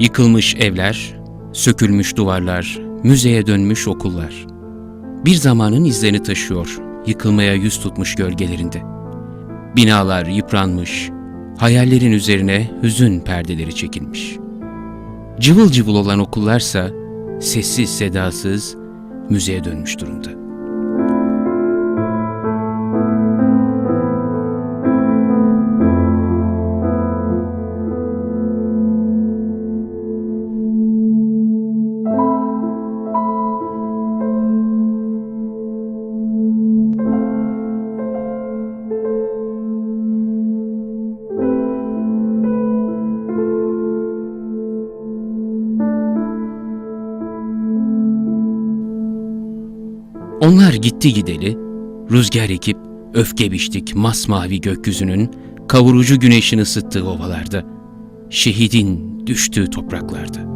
Yıkılmış evler, sökülmüş duvarlar, müzeye dönmüş okullar. Bir zamanın izlerini taşıyor, yıkılmaya yüz tutmuş gölgelerinde. Binalar yıpranmış, hayallerin üzerine hüzün perdeleri çekilmiş. Cıvıl cıvıl olan okullarsa sessiz sedasız müzeye dönmüş durumda. Onlar gitti gideli, rüzgar ekip öfke biçtik masmavi gökyüzünün kavurucu güneşin ısıttığı ovalarda, şehidin düştüğü topraklarda.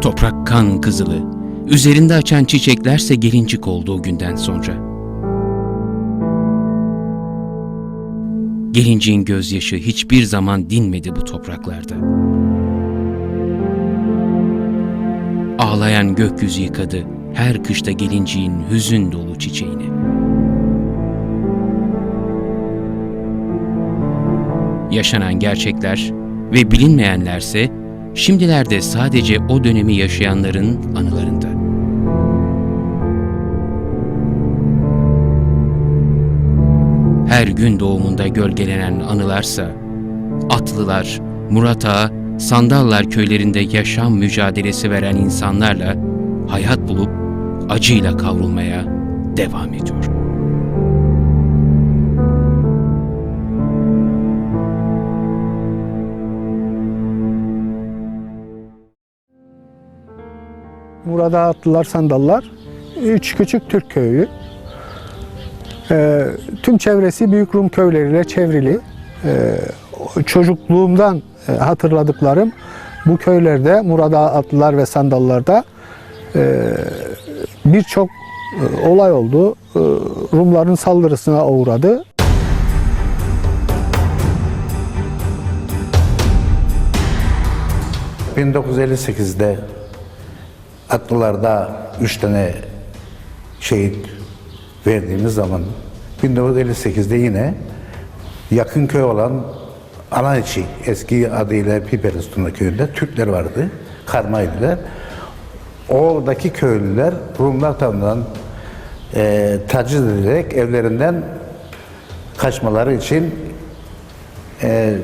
Toprak kan kızılı, üzerinde açan çiçeklerse gelincik olduğu günden sonra. Gelinciğin gözyaşı hiçbir zaman dinmedi bu topraklarda. Ağlayan gökyüzü yıkadı her kışta gelinciğin hüzün dolu çiçeğini. Yaşanan gerçekler ve bilinmeyenlerse şimdilerde sadece o dönemi yaşayanların anılarında. Her gün doğumunda gölgelenen anılarsa, Atlılar, Murat Ağa, Sandallar köylerinde yaşam mücadelesi veren insanlarla hayat bulup acıyla kavrulmaya devam ediyor. Murat Atlılar Sandallar, üç küçük Türk köyü. Ee, tüm çevresi Büyük Rum köyleriyle çevrili. Ee, çocukluğumdan e, hatırladıklarım bu köylerde Murat Atlılar ve Sandallar'da e, birçok e, olay oldu. Rumların saldırısına uğradı. ...1958'de Atlılar'da üç tane şehit verdiğimiz zaman 1958'de yine yakın köy olan Anaiçi eski adıyla Piperistun'da köyünde Türkler vardı. Karmaydılar. Oradaki köylüler Rumlar tarafından e, taciz edilerek evlerinden kaçmaları için e,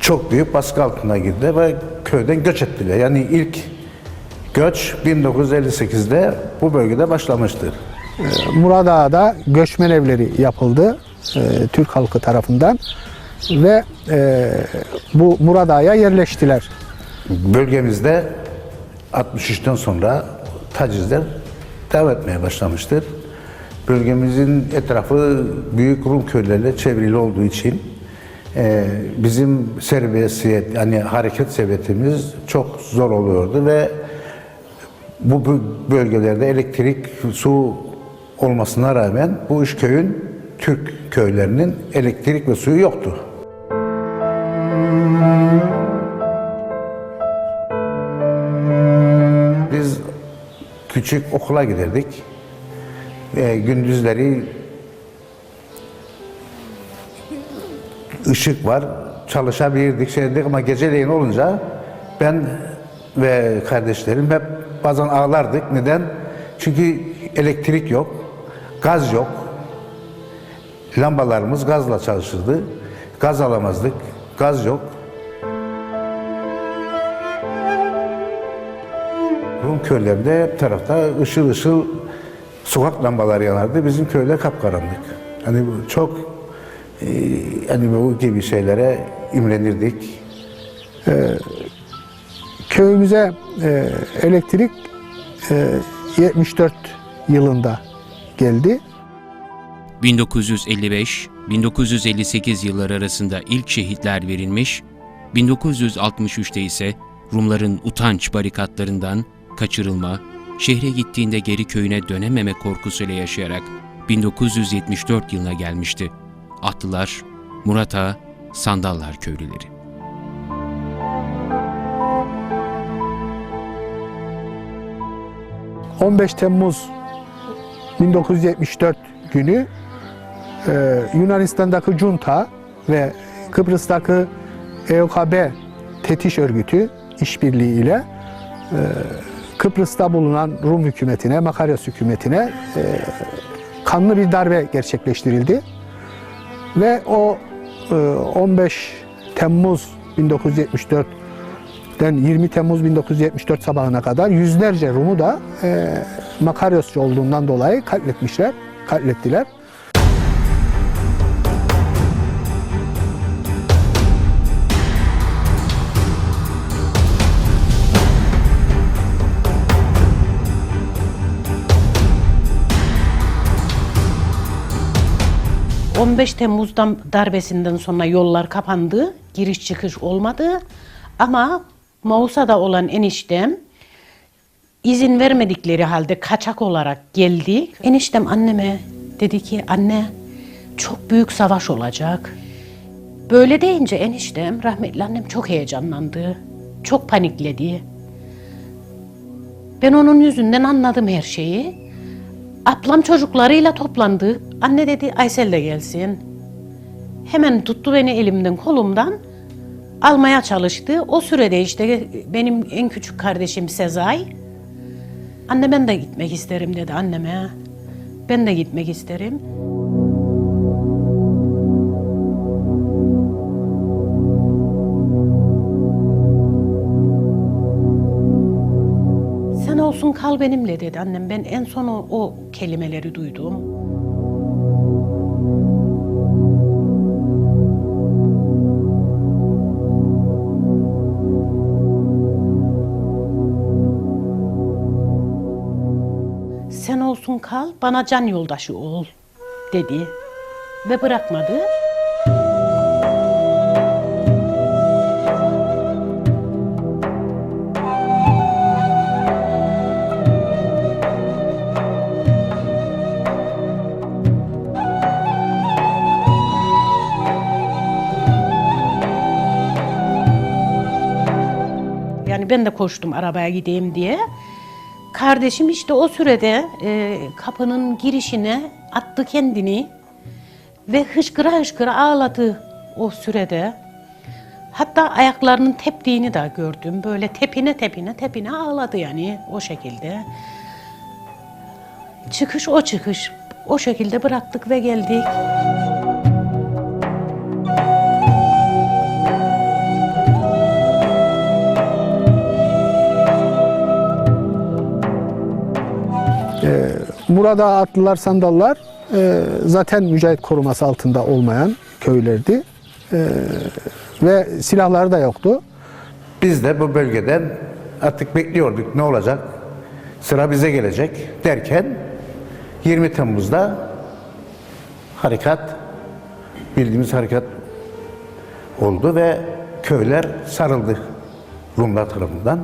çok büyük baskı altına girdi ve köyden göç ettiler. Yani ilk göç 1958'de bu bölgede başlamıştır. Murat Ağa'da göçmen evleri yapıldı e, Türk halkı tarafından ve e, bu Murat Ağa'ya yerleştiler. Bölgemizde 63'ten sonra tacizler devam etmeye başlamıştır. Bölgemizin etrafı büyük Rum köyleriyle çevrili olduğu için e, bizim serbestiyet yani hareket sebebimiz çok zor oluyordu ve bu bö- bölgelerde elektrik, su olmasına rağmen bu üç köyün Türk köylerinin elektrik ve suyu yoktu. Biz küçük okula giderdik. Ve gündüzleri ışık var, çalışabilirdik, şeydik ama geceleyin olunca ben ve kardeşlerim hep bazen ağlardık. Neden? Çünkü elektrik yok, gaz yok. Lambalarımız gazla çalışırdı. Gaz alamazdık, gaz yok. Rum köylerinde hep tarafta ışıl ışıl sokak lambaları yanardı. Bizim köyde kapkaranlık. Hani çok e, hani bu gibi şeylere imrenirdik. Köyümüze e, elektrik e, 74 yılında geldi. 1955-1958 yılları arasında ilk şehitler verilmiş, 1963'te ise Rumların utanç barikatlarından kaçırılma, şehre gittiğinde geri köyüne dönememe korkusuyla yaşayarak 1974 yılına gelmişti. Atlılar, Murat Ağa, Sandallar köylüleri. Ee, 15 Temmuz 1974 günü e, Yunanistan'daki junta ve Kıbrıs'taki EOKB tetiş örgütü işbirliği ile e, Kıbrıs'ta bulunan Rum hükümetine, Makaryos hükümetine e, kanlı bir darbe gerçekleştirildi. Ve o e, 15 Temmuz 1974'ten 20 Temmuz 1974 sabahına kadar yüzlerce Rum'u da e, Makaryosçu olduğundan dolayı katletmişler, katlettiler. Hı. 15 Temmuz'dan darbesinden sonra yollar kapandı, giriş çıkış olmadı. Ama Mausa'da olan eniştem izin vermedikleri halde kaçak olarak geldi. Eniştem anneme dedi ki anne çok büyük savaş olacak. Böyle deyince eniştem rahmetli annem çok heyecanlandı. Çok panikledi. Ben onun yüzünden anladım her şeyi. Ablam çocuklarıyla toplandı. Anne dedi Aysel de gelsin. Hemen tuttu beni elimden kolumdan almaya çalıştı. O sürede işte benim en küçük kardeşim Sezai. Anne ben de gitmek isterim dedi anneme. Ben de gitmek isterim. Sen olsun kal benimle dedi annem. Ben en son o, o kelimeleri duydum. Olsun kal, bana can yoldaşı ol dedi ve bırakmadı. Yani ben de koştum arabaya gideyim diye. Kardeşim işte o sürede e, kapının girişine attı kendini ve hışkıra hışkıra ağladı o sürede. Hatta ayaklarının teptiğini de gördüm. Böyle tepine tepine tepine ağladı yani o şekilde. Çıkış o çıkış. O şekilde bıraktık ve geldik. Murad'a atlılar, sandallar e, zaten mücahit koruması altında olmayan köylerdi. E, ve silahları da yoktu. Biz de bu bölgeden artık bekliyorduk ne olacak? Sıra bize gelecek derken 20 Temmuz'da harekat bildiğimiz harekat oldu ve köyler sarıldı Rumlar tarafından.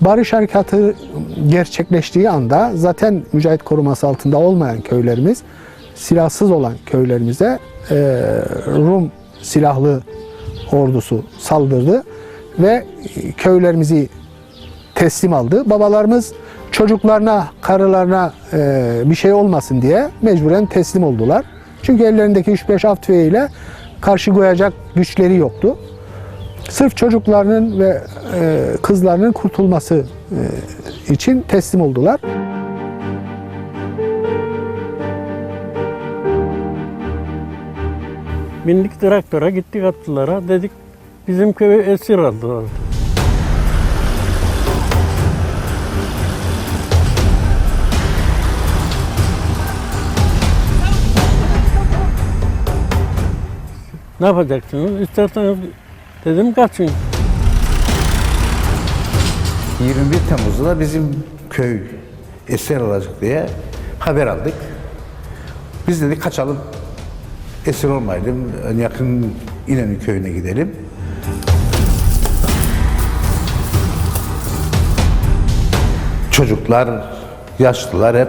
Barış harekatı gerçekleştiği anda zaten mücahit koruması altında olmayan köylerimiz, silahsız olan köylerimize e, Rum silahlı ordusu saldırdı ve köylerimizi teslim aldı. Babalarımız çocuklarına, karılarına e, bir şey olmasın diye mecburen teslim oldular. Çünkü ellerindeki 3-5 av tüfeğiyle karşı koyacak güçleri yoktu. Sırf çocuklarının ve e, kızlarının kurtulması e, için teslim oldular. Bindik traktöre gittik atlılara dedik bizim köyü esir aldılar. Ne yapacaksınız? İsterseniz dedim kaçın. 21 Temmuz'da da bizim köy esir alacak diye haber aldık. Biz dedik kaçalım. Esir olmayalım. Yakın İnönü köyüne gidelim. çocuklar, yaşlılar hep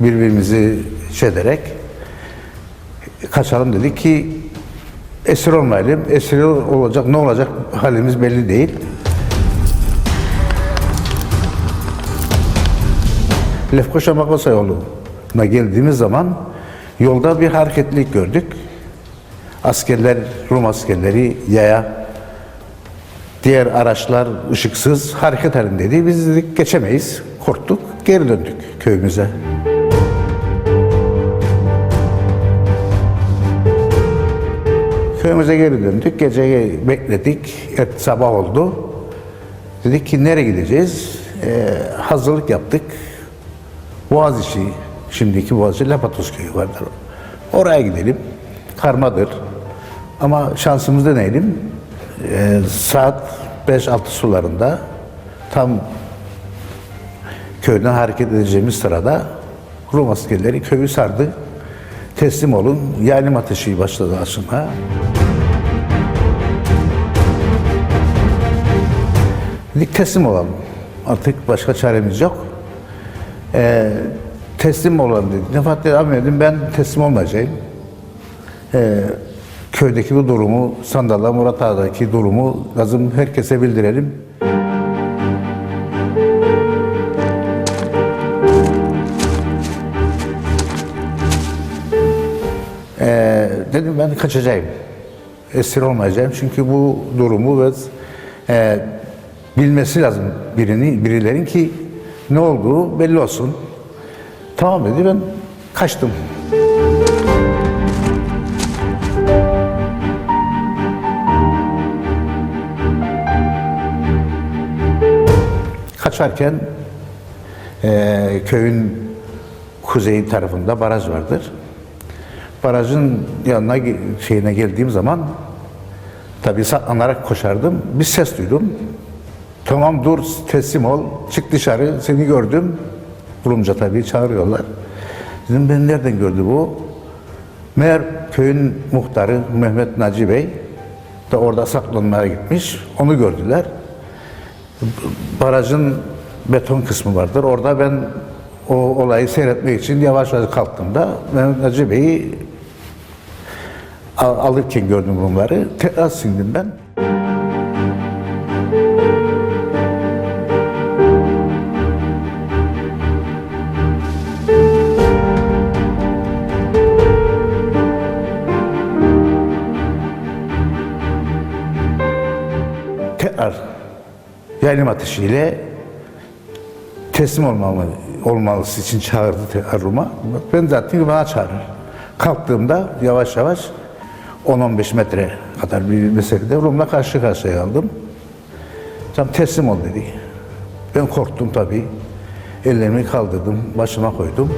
birbirimizi şey kaçalım dedik ki esir olmayalım. Esir olacak ne olacak halimiz belli değil. Lefkoşa Makosa yoluna geldiğimiz zaman yolda bir hareketlilik gördük. Askerler, Rum askerleri yaya, diğer araçlar ışıksız hareket halindeydi. Biz dedik geçemeyiz. Korktuk, geri döndük köyümüze. Köyümüze geri döndük. Gece bekledik. Evet, sabah oldu. Dedik ki nereye gideceğiz? Ee, hazırlık yaptık. Boğaziçi, şimdiki Boğaziçi Lapatos köyü vardır. Oraya gidelim. Karmadır. Ama şansımız deneyelim. Ee, saat 5-6 sularında tam köyden hareket edeceğimiz sırada Rum askerleri köyü sardı. Teslim olun. Yaylım ateşi başladı açılmaya. Dedik teslim olalım. Artık başka çaremiz yok. Ee, teslim olalım dedik. Nefat abi dedim ben teslim olmayacağım. Ee, köydeki bu durumu, Sandal'da Murat Ağa'daki durumu lazım herkese bildirelim. Dedim ben kaçacağım. Esir olmayacağım çünkü bu durumu ve e, bilmesi lazım birini, birilerin ki ne olduğu belli olsun. Tamam dedi ben kaçtım. Kaçarken eee, köyün kuzey tarafında baraj vardır. Barajın yanına şeyine geldiğim zaman tabii saklanarak koşardım. Bir ses duydum. Tamam dur teslim ol. Çık dışarı seni gördüm. Rumca tabii çağırıyorlar. Dedim ben nereden gördü bu? Meğer köyün muhtarı Mehmet Naci Bey de orada saklanmaya gitmiş. Onu gördüler barajın beton kısmı vardır. Orada ben o olayı seyretmek için yavaş yavaş kalktığımda Mehmet Hacı Bey'i alırken gördüm bunları. Tekrar sindim ben. Tekrar yaylım ateşiyle teslim olmamı, olmalısı için çağırdı tekrar Rum'a. Ben zaten bana çağırır. Kalktığımda yavaş yavaş 10-15 metre kadar bir meselede Rum'la karşı karşıya kaldım. Tam teslim ol dedi. Ben korktum tabii. Ellerimi kaldırdım, başıma koydum.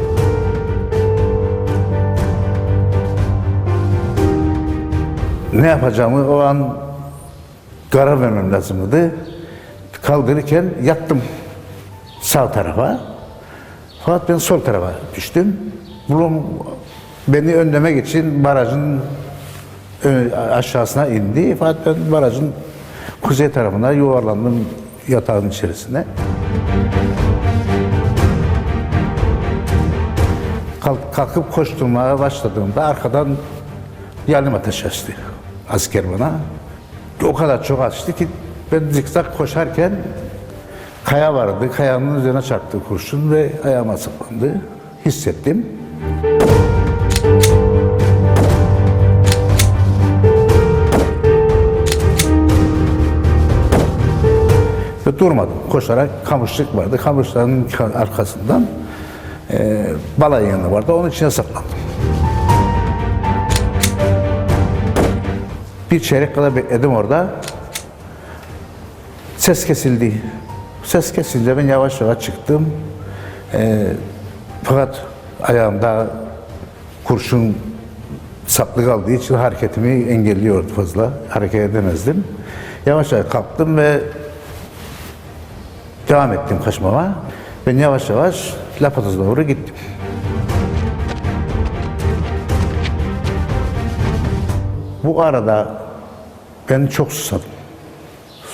Ne yapacağımı o an karar vermem lazımdı. Kaldırırken yattım sağ tarafa. Fakat ben sol tarafa düştüm. Bunun beni önlemek için barajın aşağısına indi. Fakat ben barajın kuzey tarafına yuvarlandım yatağın içerisine. Kalk- Kalkıp koşturmaya başladığımda arkadan yardım ateş açtı asker bana. O kadar çok açtı ki ben zikzak koşarken kaya vardı. Kayanın üzerine çarptı kurşun ve ayağıma saplandı. Hissettim. Ve durmadım. Koşarak kamışlık vardı. Kamışların arkasından e, balay yanı vardı. Onun içine saklandım. Bir çeyrek kadar bekledim orada. Ses kesildi. Ses kesince ben yavaş yavaş çıktım. Ee, fakat ayağımda kurşun saplı kaldığı için hareketimi engelliyordu fazla. Hareket edemezdim. Yavaş yavaş kalktım ve devam ettim kaçmama. Ben yavaş yavaş Lapatoz'a doğru gittim. Bu arada ben çok susadım.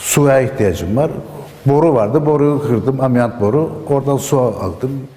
Suya ihtiyacım var. boru vardı. Boruyu kırdım, amyant boru. Oradan su aldım.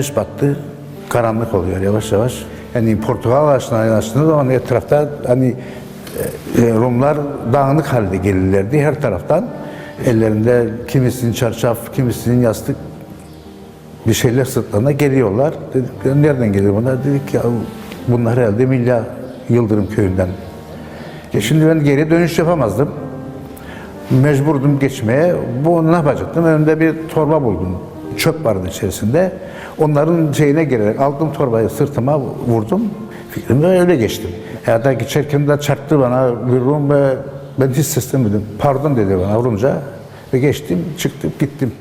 Güneş battı, karanlık oluyor yavaş yavaş. Yani portakal ağaçlarına yanaştığınız zaman etrafta hani e, e, Rumlar dağınık halde gelirlerdi her taraftan. Ellerinde kimisinin çarşaf, kimisinin yastık bir şeyler sırtlarına geliyorlar. Dedik nereden geliyor bunlar? Dedik ya bunlar herhalde Milya Yıldırım köyünden. Ya şimdi ben geri dönüş yapamazdım. Mecburdum geçmeye. Bu ne yapacaktım? Önümde bir torba buldum. Çöp vardı içerisinde. Onların şeyine girerek aldım torbayı sırtıma vurdum. Fikrimi öyle geçtim. Hatta geçerken de çarptı bana Rum ve ben hiç seslemedim. Pardon dedi bana Rumca. Ve geçtim, çıktım, gittim.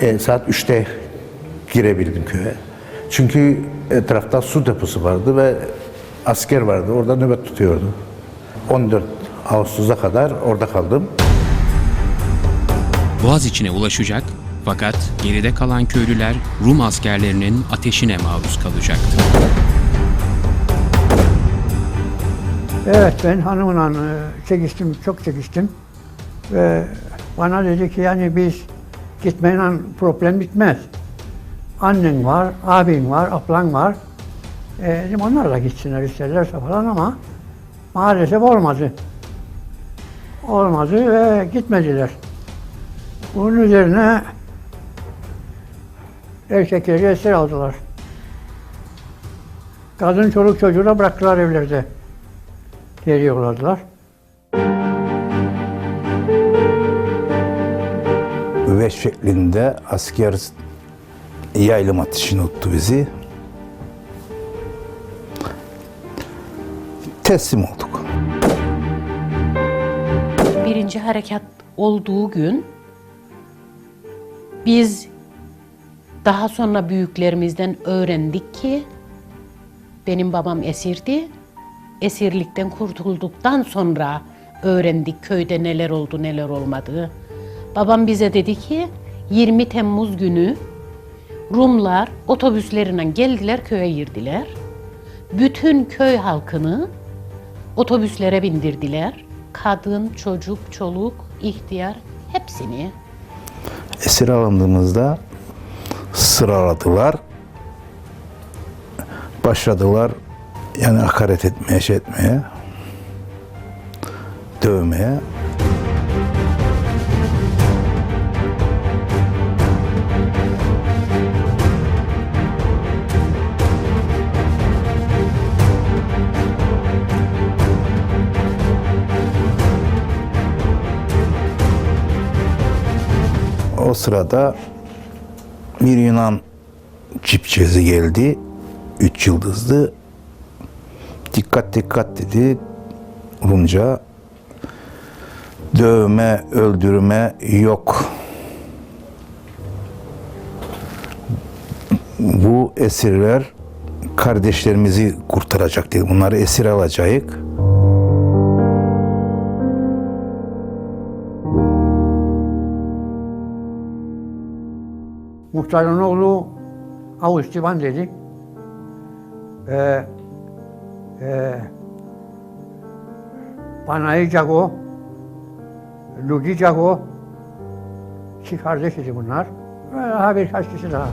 E, saat 3'te girebildim köye. Çünkü etrafta su deposu vardı ve asker vardı. Orada nöbet tutuyordu. 14 Ağustos'a kadar orada kaldım. Boğaz içine ulaşacak fakat geride kalan köylüler Rum askerlerinin ateşine maruz kalacaktı. Evet ben hanımla e, çekiştim, çok çekiştim. Ve bana dedi ki yani biz gitmeyle problem bitmez. Annen var, abin var, ablan var. E, dedim onlar da gitsinler isterlerse falan ama maalesef olmadı. Olmadı ve gitmediler. Bunun üzerine erkekleri esir aldılar. Kadın çoluk çocuğu da bıraktılar evlerde geri yolladılar. ve şeklinde asker yaylım ateşine tuttu bizi. Teslim olduk. Birinci harekat olduğu gün biz daha sonra büyüklerimizden öğrendik ki benim babam esirdi. Esirlikten kurtulduktan sonra öğrendik köyde neler oldu neler olmadı. Babam bize dedi ki 20 Temmuz günü Rumlar otobüslerine geldiler köye girdiler. Bütün köy halkını otobüslere bindirdiler. Kadın, çocuk, çoluk, ihtiyar hepsini. Esir alındığımızda sıraladılar. Başladılar yani hakaret etmeye, şey etmeye, dövmeye. Sırada bir Yunan çiftçisi geldi. Üç yıldızlı. Dikkat dikkat dedi. Rumca. Dövme, öldürme yok. Bu esirler kardeşlerimizi kurtaracak dedi. Bunları esir alacağız. Muhtarın oğlu Avustivan dedi. Ee, e, Panayi Cago, Lugi Cago, iki kardeş idi bunlar. Ve daha birkaç kişi daha.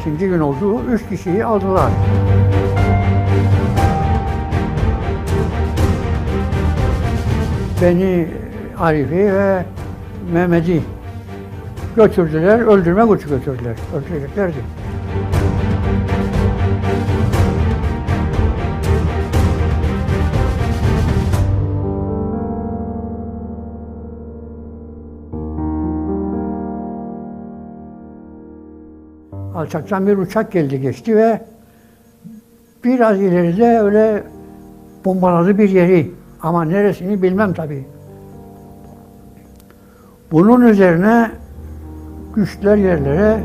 İkinci gün oldu, üç kişiyi aldılar. Beni Arif'i ve Mehmet'i götürdüler, öldürmek için götürdüler, öldüreceklerdi. Alçaktan bir uçak geldi geçti ve biraz ileride öyle bombaladı bir yeri. Ama neresini bilmem tabii. Bunun üzerine güçler yerlere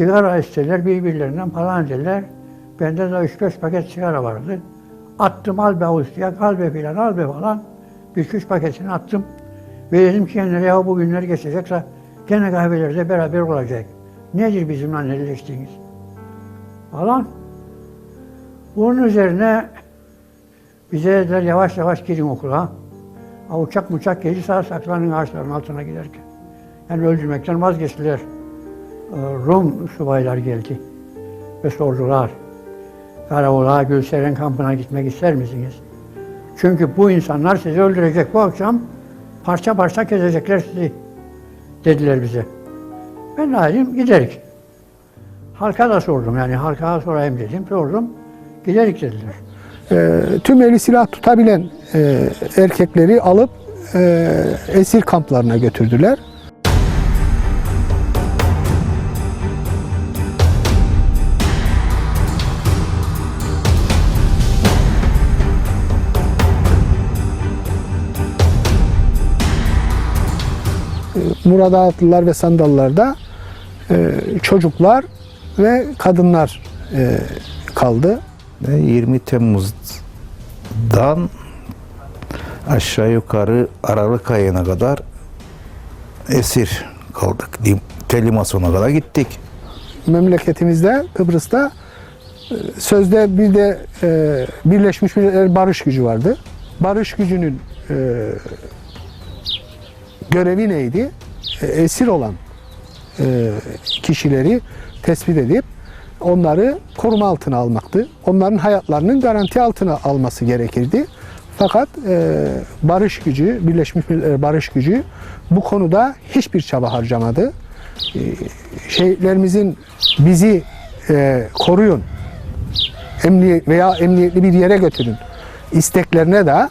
sigara isterler birbirlerinden falan derler. Bende de 3-5 paket sigara vardı. Attım al be Avusturya, al be filan, al be falan. Bir üç paketini attım. Ve dedim ki kendine ya bu günler geçecekse gene kahvelerde beraber olacak. Nedir bizimle elleştiğiniz? Falan. Bunun üzerine bize dediler yavaş yavaş girin okula. Ha, uçak muçak geldi sağ saklanın ağaçların altına giderken. Yani öldürmekten vazgeçtiler. Ee, Rum subaylar geldi ve sordular. Karaoğlan Gülseren kampına gitmek ister misiniz? Çünkü bu insanlar sizi öldürecek bu akşam parça parça kesecekler sizi dediler bize. Ben dedim giderik. Halka da sordum yani halka sorayım dedim sordum. Giderik dediler. E, tüm eli silah tutabilen e, erkekleri alıp e, esir kamplarına götürdüler. Murat Ağatlılar ve Sandallar'da e, çocuklar ve kadınlar e, kaldı. Ve 20 Temmuz'dan aşağı yukarı Aralık ayına kadar esir kaldık. Lim- Telimason'a kadar gittik. memleketimizde Kıbrıs'ta e, sözde bir de Birleşmiş Milletler Barış Gücü vardı. Barış Gücü'nün görevi neydi? E, esir olan e, kişileri tespit edip onları koruma altına almaktı. Onların hayatlarının garanti altına alması gerekirdi. Fakat e, barış gücü, Birleşmiş Milletler Barış Gücü bu konuda hiçbir çaba harcamadı. E, şehitlerimizin bizi e, koruyun, emniyet veya emniyetli bir yere götürün isteklerine de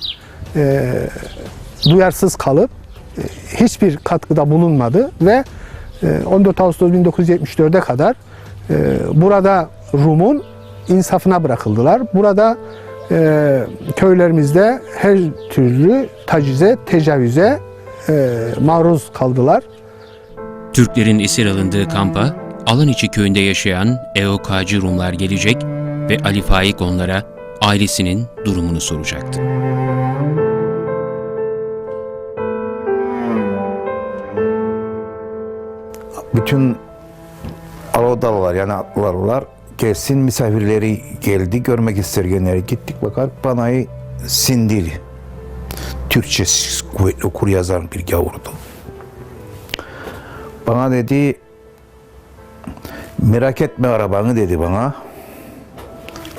e, duyarsız kalıp hiçbir katkıda bulunmadı ve e, 14 Ağustos 1974'e kadar e, burada Rum'un insafına bırakıldılar. Burada e, köylerimizde her türlü tacize, tecavüze e, maruz kaldılar. Türklerin esir alındığı kampa alan içi köyünde yaşayan EOK'cı Rumlar gelecek ve Ali Faik onlara ailesinin durumunu soracaktı. Bütün Alodalılar yani Atlılar gelsin misafirleri geldi görmek istergenleri gittik bakar banayı sindiri. Türkçe kuvvetli okur yazan bir gavurdu. Bana dedi merak etme arabanı dedi bana.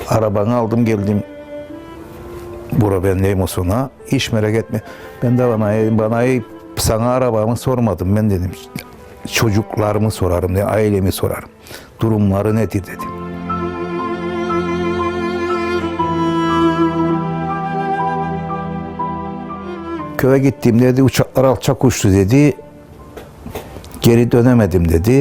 Arabanı aldım geldim bura bendeyim o sonra. Hiç merak etme. Ben de bana, bana sana arabamı sormadım. Ben dedim çocuklarımı sorarım, de, ailemi sorarım. Durumları nedir dedim. Köye gittiğimde dedi uçaklar alçak uçtu dedi. Geri dönemedim dedi.